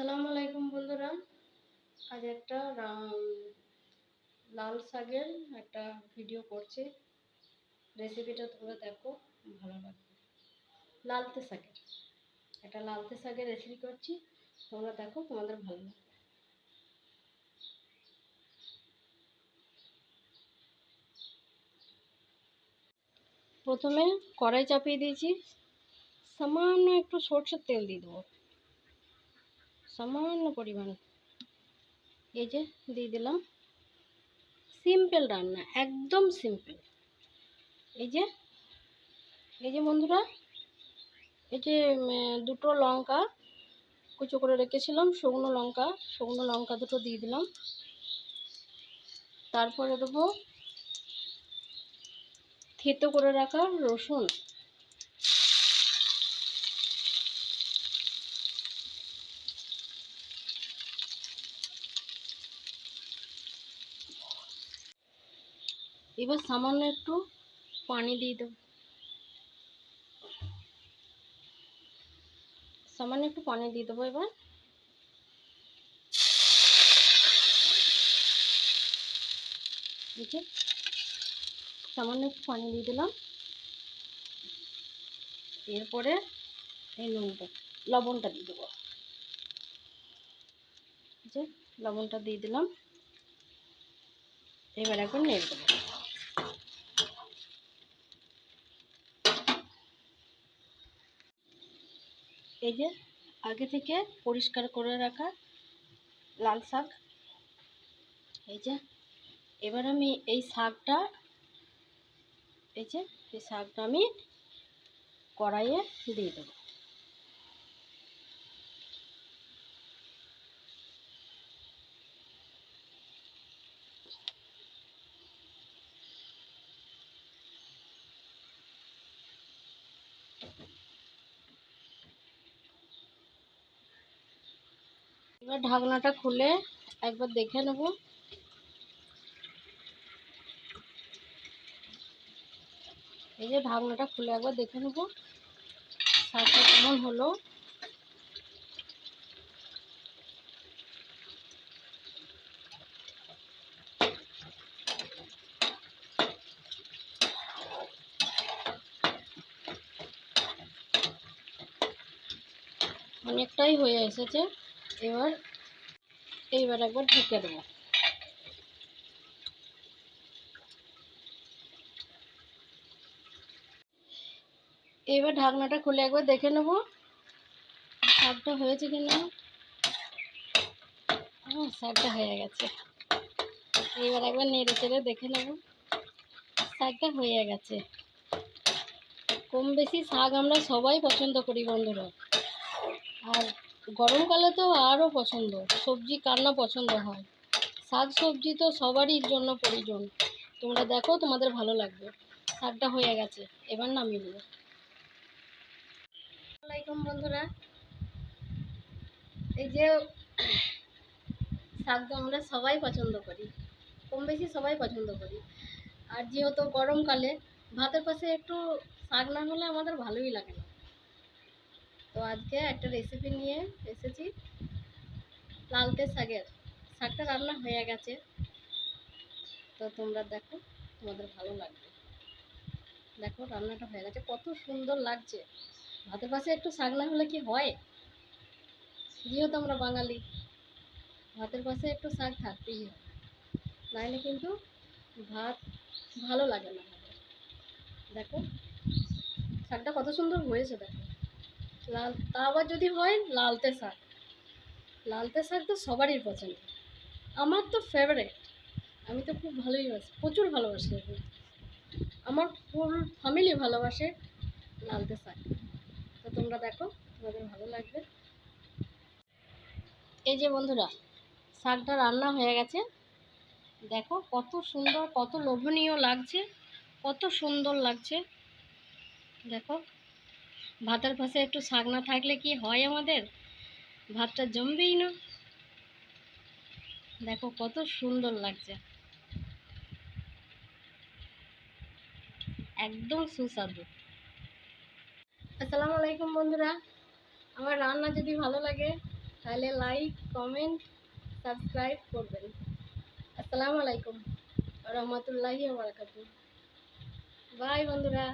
আসসালামু আলাইকুম বন্ধুরা। আজ একটা লাল শাকের একটা ভিডিও করছি। রেসিপিটা তোমরা দেখো, ভালো লাগবে। লালতে শাকের, একটা লালতে শাকের রেসিপি করছি। তোমরা দেখো, তোমাদের ভালো লাগবে। প্রথমে কড়াই চাপিয়ে দিয়েছি। সামান্য একটু সর্ষের তেল দিয়ে দেবো। সামান্য পরিমাণ। এই যে দিয়ে দিলাম। সিম্পল রান্না, একদম সিম্পল এই যে এই যে বন্ধুরা, এই যে দুটো লঙ্কা কুচো করে রেখেছিলাম, শুকনো লঙ্কা শুকনো লঙ্কা দুটো দিয়ে দিলাম। তারপরে দেবো থেতো করে রাখা রসুন। এবার সামান্য একটু পানি দিয়ে দেবো। সামান্য একটু পানি দিয়ে দেবো এবার। সামান্য একটু পানি দিয়ে দিলাম। এরপরে এই নুনটা, লবণটা দিয়ে দেবো। যে লবণটা দিয়ে দিলাম। এবার একবার নেড়ে দেবো। এই যে আগে থেকে পরিষ্কার করে রাখা লাল শাক। এই যে এবার আমি এই শাকটা, এই যে এই শাকটা আমি কড়াইয়ে দিয়ে দেবো। এবার ঢাকনাটা খুলে একবার দেখে নেব। এই যে ঢাকনাটা খুলে একবার দেখে নেব। শাকটা কেমন হলো? অনেকটাই হয়ে এসেছে। এবার, এইবার একবার ঢেকে দেবো। এবার ঢাকনাটা খুলে একবার দেখে নেব শাকটা হয়েছে কিনা ও শাকটা হয়ে গেছে। এবার একবার নেড়ে চেড়ে দেখে নেব শাকটা হয়ে গেছে। কম বেশি শাক আমরা সবাই পছন্দ করি বন্ধুরা। আর গরমকালে তো আরও পছন্দ। সবজি কার না পছন্দ হয়? শাক সবজি তো সবারই জন্য প্রয়োজন। তোমরা দেখো, তোমাদের ভালো লাগবে। শাকটা হয়ে গেছে, এবার দেবো আসসালামাইকুম বন্ধুরা। এই যে শাক তো আমরা সবাই পছন্দ করি। কম বেশি সবাই পছন্দ করি। আর যেহেতু গরমকালে ভাতের পাশে একটু শাক না হলে আমাদের ভালোই লাগে না। তো আজকে একটা রেসিপি নিয়ে এসেছি। লালতে শাকের। শাকটা রান্না হয়ে গেছে। তো তোমরা দেখো, তোমাদের ভালো লাগবে। দেখো, রান্নাটা হয়ে গেছে। কত সুন্দর লাগছে। ভাতের পাশে একটু শাক না হলে কি হয়? যেহেতু আমরা বাঙালি। ভাতের পাশে একটু শাক থাকতেই হয়। নাহলে কিন্তু ভাত ভালো লাগে না দেখো, শাকটা কত সুন্দর হয়েছে দেখো। লাল, তা আবার যদি হয়, লালতে শাক। লালতে শাক তো সবারই পছন্দ। আমার তো ফেভারেট আমি তো খুব ভালোই বাসি, প্রচুর ভালোবাসি আমি আমার ফুল ফ্যামিলি ভালোবাসে লালতে শাক। তো তোমরা দেখো, তোমাদের ভালো লাগবে। এই যে বন্ধুরা, শাকটা রান্না হয়ে গেছে। দেখো কত সুন্দর, কত লোভনীয় লাগছে, কত সুন্দর লাগছে। দেখো। ভাতের পাশে একটু শাক না থাকলে কি হয় আমাদের? ভাতটা জমবেই না। দেখো কত সুন্দর লাগছে। একদম সুস্বাদু। আসসালামু আলাইকুম বন্ধুরা। আমার রান্না যদি ভালো লাগে, তাহলে লাইক কমেন্ট সাবস্ক্রাইব করবেন। আসসালামু আলাইকুম। রহমতুল্লাহি বাই বন্ধুরা।